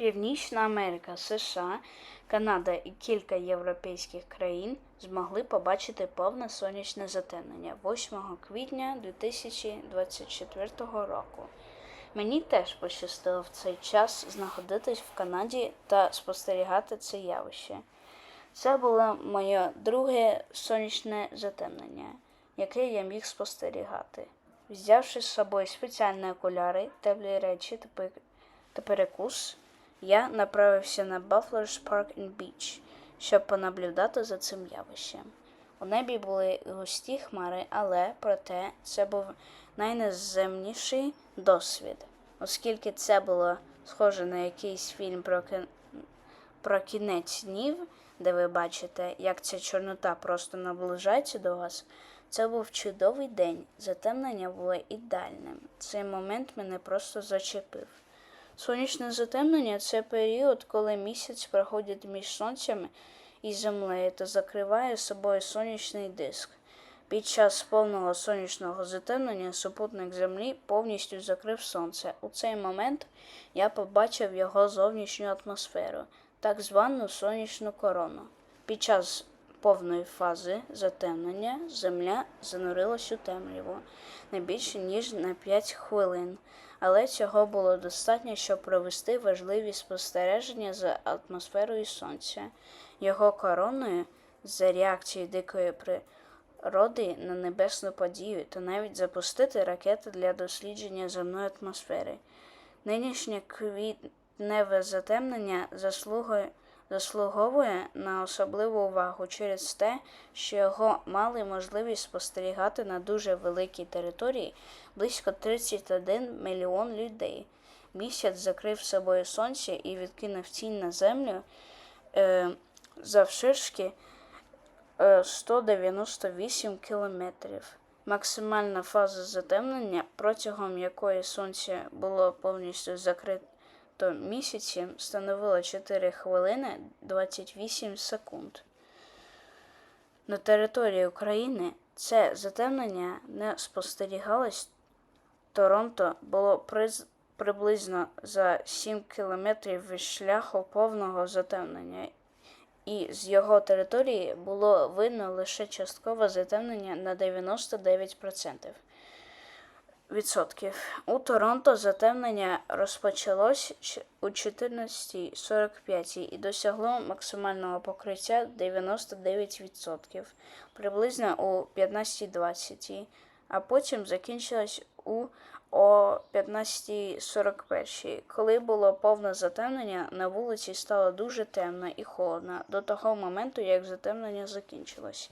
Північна Америка, США, Канада і кілька європейських країн змогли побачити повне сонячне затемнення 8 квітня 2024 року. Мені теж пощастило в цей час знаходитись в Канаді та спостерігати це явище. Це було моє друге сонячне затемнення, яке я міг спостерігати. Взявши з собою спеціальні окуляри, теплі речі та перекус, я направився на Buffalo's Park and Beach, щоб понаблюдати за цим явищем. У небі були густі хмари, але проте це був найнеземніший досвід, оскільки це було схоже на якийсь фільм про, кін... про кінець днів, де ви бачите, як ця чорнота просто наближається до вас. Це був чудовий день. Затемнення було ідеальним. Цей момент мене просто зачепив. Сонячне затемнення це період, коли місяць проходить між сонцем і землею та закриває собою сонячний диск. Під час повного сонячного затемнення супутник Землі повністю закрив сонце. У цей момент я побачив його зовнішню атмосферу, так звану сонячну корону. Під час повної фази затемнення Земля занурилась у темряву не більше ніж на 5 хвилин, але цього було достатньо, щоб провести важливі спостереження за атмосферою Сонця, його короною за реакцією дикої природи на небесну подію та навіть запустити ракети для дослідження земної атмосфери. Нинішнє квітневе затемнення заслугує заслуговує на особливу увагу через те, що його мали можливість спостерігати на дуже великій території близько 31 мільйон людей. Місяць закрив собою сонце і відкинув тінь на землю е, завширшки е, 198 кілометрів. Максимальна фаза затемнення, протягом якої сонце було повністю закрите то місяці становило 4 хвилини 28 секунд. На території України це затемнення не спостерігалось. Торонто було приз- приблизно за 7 кілометрів від шляху повного затемнення, і з його території було видно лише часткове затемнення на 99% відсотків. У Торонто затемнення розпочалось у 14.45 і досягло максимального покриття 99%, приблизно у 15.20, а потім закінчилось у о 15.41. Коли було повне затемнення, на вулиці стало дуже темно і холодно до того моменту, як затемнення закінчилось.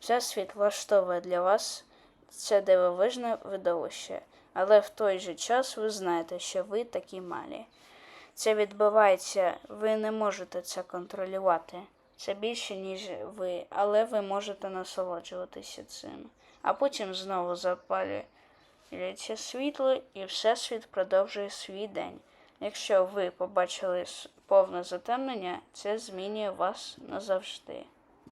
Всесвіт влаштовує для вас це дивовижне видовище, але в той же час ви знаєте, що ви такі малі. Це відбувається, ви не можете це контролювати. Це більше, ніж ви, але ви можете насолоджуватися цим. А потім знову запалюється світло, і Всесвіт продовжує свій день. Якщо ви побачили повне затемнення, це змінює вас назавжди.